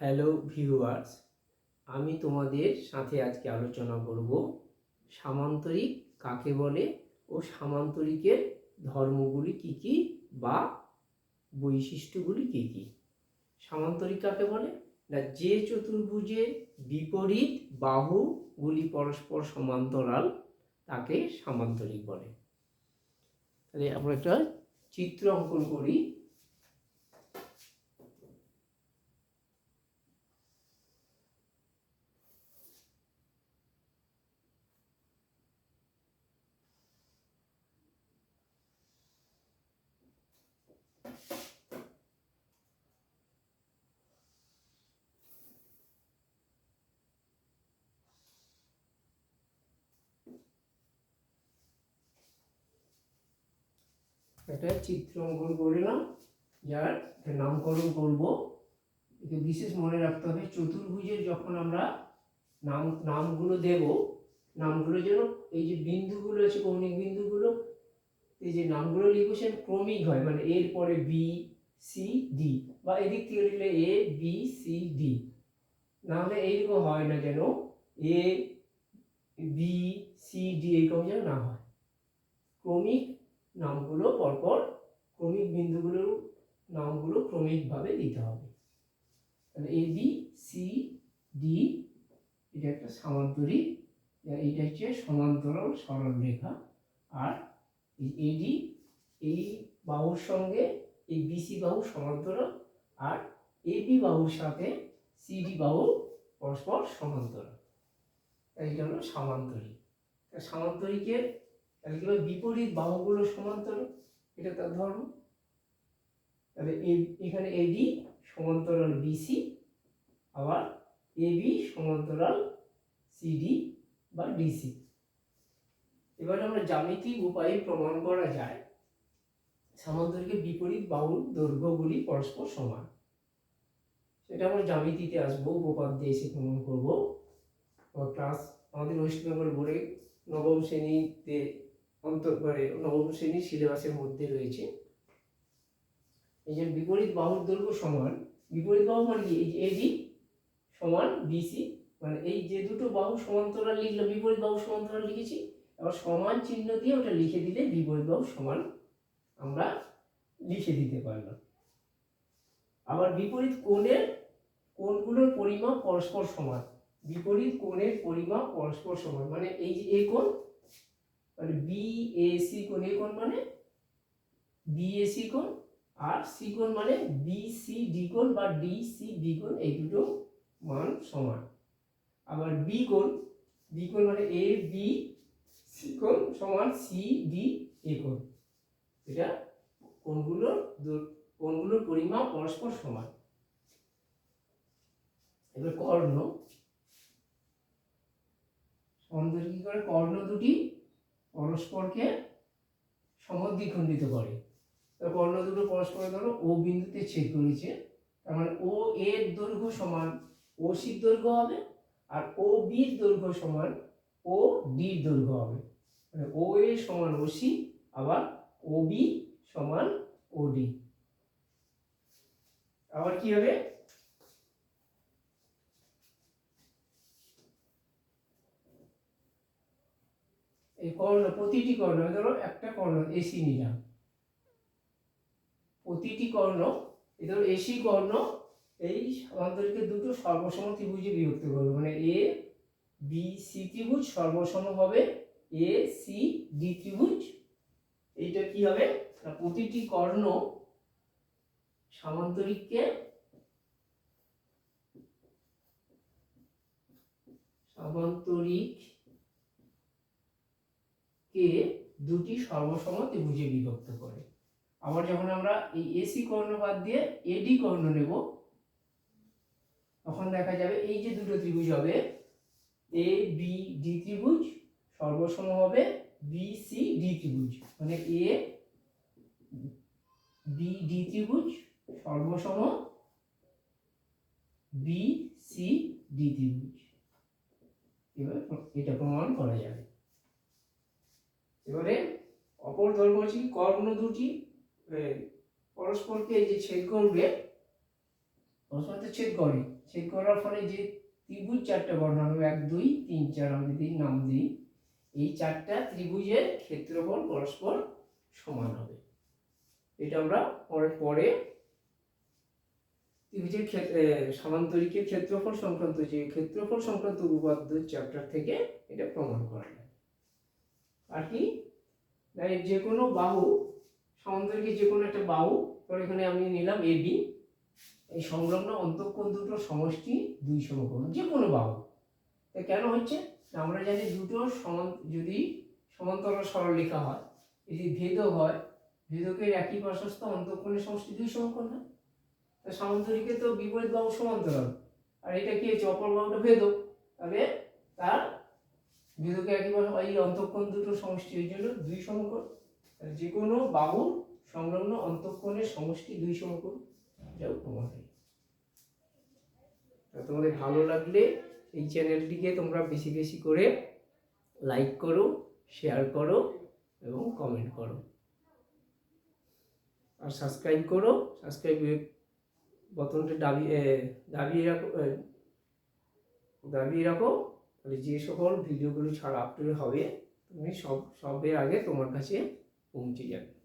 Hello viewers আমি তোমাদের সাথে আজকে আলোচনা করব সামান্তরিক কাকে বলে ও সামান্তরিকের ধর্মগুলি কি কি বা বৈশিষ্ট্যগুলি কি কি? সামান্তরিক কাকে বলে? না, যে চতুর্ভুজের বিপরীত বাহুগুলি পরস্পর সমান্তরাল, তাকে সামান্তরিক বলে। তাহলে আমরা একটা চিত্র অঙ্কন করি। একটা চিত্র অঙ্কন করলাম। যার নামকরণ করব। একে বিশেষ মনে রাখতে হবে, চতুর্ভুজের যখন আমরা নাম, নামগুলো দেব, নামগুলো যেন এই যে বিন্দুগুলো আছে, কৌণিক বিন্দুগুলো, এই যে নামগুলো লিখব সে ক্রমিক হয় মানে এর পরে বি সি ডি বা এদিক থেকে লিখলে এ বি সি ডি না হলে এইরকম হয় না যেন এ বি সি ডি এরকম যেন না হয়। ক্রমিক নামগুলো পরপর ক্রমিক বিন্দুগুলোর নামগুলো ক্রমিকভাবে দিতে হবে। তাহলে এ বি সি ডি এটা একটা সামান্তরিক এটা হচ্ছে সমান্তরাল সরল রেখা আর এডি এই বাহুর সঙ্গে এই বিসি বাহু সমান্তরাল আর এবি বাহুর সাথে সিডি বাহু পরস্পর সমান্তরাল। এইটা হলো সামান্তরিক। সামান্তরিকের হবে? বিপরীত বাহুগুলো সমান্তরাল, এটা তার ধর্ম। তাহলে এখানে এডি সমান্তরাল বিসি আবার এবি সমান্তরাল সিডি বা ডিসি এবার আমরা জ্যামিতিক উপায়ে প্রমাণ করা যায়, সামান্তরিকের বিপরীত বাহুর দৈর্ঘ্যগুলি পরস্পর সমান। সেটা আমরা জ্যামিতিতে আসব, উপপাদ্য এসে প্রমাণ করব। ক্লাস আমাদের ওয়েস্ট বেঙ্গল বোর্ডে নবম শ্রেণীতে অন্তর মানে নবম শ্রেণির সিলেবাসের মধ্যে রয়েছে। এই যে বিপরীত বাহুর দৈর্ঘ্য সমান, বিপরীত বাহু মানে কি? এই যে এডি সমান বিসি মানে এই যে দুটো বাহু সমান্তরাল লিখলাম, বিপরীত বাহু সমান্তরাল লিখেছি, এবার সমান চিহ্ন দিয়ে ওটা লিখে দিলে বিপরীত বাহু সমান আমরা লিখে দিতে পারলাম। আবার বিপরীত কোণের, কোণগুলোর পরিমাপ পরস্পর সমান। বিপরীত কোণের পরিমাপ পরস্পর সমান মানে এই যে এ কোণ মানে বি এ সি কোণ এ কোণ মানে? বি এ সি কোণ আর সি কোণ মানে? বি সি ডি কোণ বা ডি সি বি কোণ এই দুটো মান সমান। আবার বি কোণ বি কোণ মানে এ বি সি কোণ সমান সি ডি এ কোণ এটা কোণগুলোর কোণগুলোর পরিমাপ পরস্পর সমান। এবার কর্ণ। কি করে? কর্ণ দুটি পরস্পরকে সমদ্বিখণ্ডিত করে। কর্ণ দুটো পরস্পর ধরো, ও বিন্দুতে ছেদ করেছে, তার মানে ও এর দৈর্ঘ্য সমান ও সির দৈর্ঘ্য হবে, আর ও বির দৈর্ঘ্য সমান ও ডির দৈর্ঘ্য হবে। মানে ও এ সমান ও সি, আবার ও বি সমান ও ডি। আবার কি হবে? এই কর্ণ, প্রতিটি কর্ণ ধরো একটা কর্ণ এসি নিলাম। প্রতিটি কর্ণ, এই ধরো এসি কর্ণ, এই সমান্তরিকের দুটো সর্বসম ত্রিভুজে বিভক্ত করবে। মানে এ বি সি ত্রিভুজ সর্বসম হবে এ সি ডি ত্রিভুজ। এইটা কি হবে? প্রতিটি কর্ণ সামান্তরিককে সামান্তরিক কে দুটি সর্বসম ত্রিভুজে বিভক্ত করে। আবার যখন আমরা এই এসি কর্ণ বাদ দিয়ে এডি কর্ণ নেব, তখন দেখা যাবে এই যে দুটো ত্রিভুজ হবে এ বি ডি ত্রিভুজ, সর্বসম হবে বি সি ডি ত্রিভুজ। মানে এ বি ডি ত্রিভুজ, সর্বসম বি সি ডি ত্রিভুজ। এবার এটা প্রমাণ করা যাবে। এবারে অপর ধর্ম হচ্ছে কি কর্ণ দুটি পরস্পরকে যে ছেদ করবে পরস্পর তো ছেদ করে, ছেদ করার ফলে যে ত্রিভুজ চারটা বর্ণনা হবে, এক, দুই, তিন, চার আমি যদি নাম দিই, এই চারটা ত্রিভুজের ক্ষেত্রফল পরস্পর সমান হবে। এটা আমরা পরে পরে ত্রিভুজের ক্ষেত্রে সমান্তরিকের ক্ষেত্রফল সংক্রান্ত যে ক্ষেত্রফল সংক্রান্ত উপপাদ্য চ্যাপ্টার থেকে এটা প্রমাণ করা যায়। আর কি না যে কোনো বাহু সমান্তরিকের যে কোনো একটা বাহু, ধর এখানে আমি নিলাম এ বি এই সংলগ্ন অন্তঃকোণ দুটো সমষ্টি দুই সমকোণ যে কোনো বাহু। তা কেন হচ্ছে? আমরা জানি দুটো সমান, যদি সমান্তরাল সরলরেখা হয়, যদি ভেদক হয়, ভেদকের একই পার্শ্বস্থ অন্তঃকোণের সমষ্টি দুই সমকোণ হয় তা সমান্তরিকে তো বিপরীত বাহু সমান্তরাল। আর এটা কি হচ্ছে? অপর বাহুটা ভেদক তবে তার একই পার্শ্ব এই অন্তঃকোণ দুটো সমষ্টি, ওই জন্য দুই সমকোণ যে কোনো বাহুর সংলগ্ন অন্তঃকোণের সমষ্টি দুই সমকোণ হয় তা তোমাদের ভালো লাগলে এই চ্যানেলটিকে তোমরা বেশি বেশি করে লাইক করো, শেয়ার করো এবং কমেন্ট করো। আর সাবস্ক্রাইব করো, সাবস্ক্রাইব বটনটা দাবিয়ে দাবিয়ে রাখো দাবিয়ে রাখো। তাহলে যে সকল ভিডিওগুলো ছাড়া আপলোড হবে, তুমি সব, সবের আগে তোমার কাছে পৌঁছে যাবে।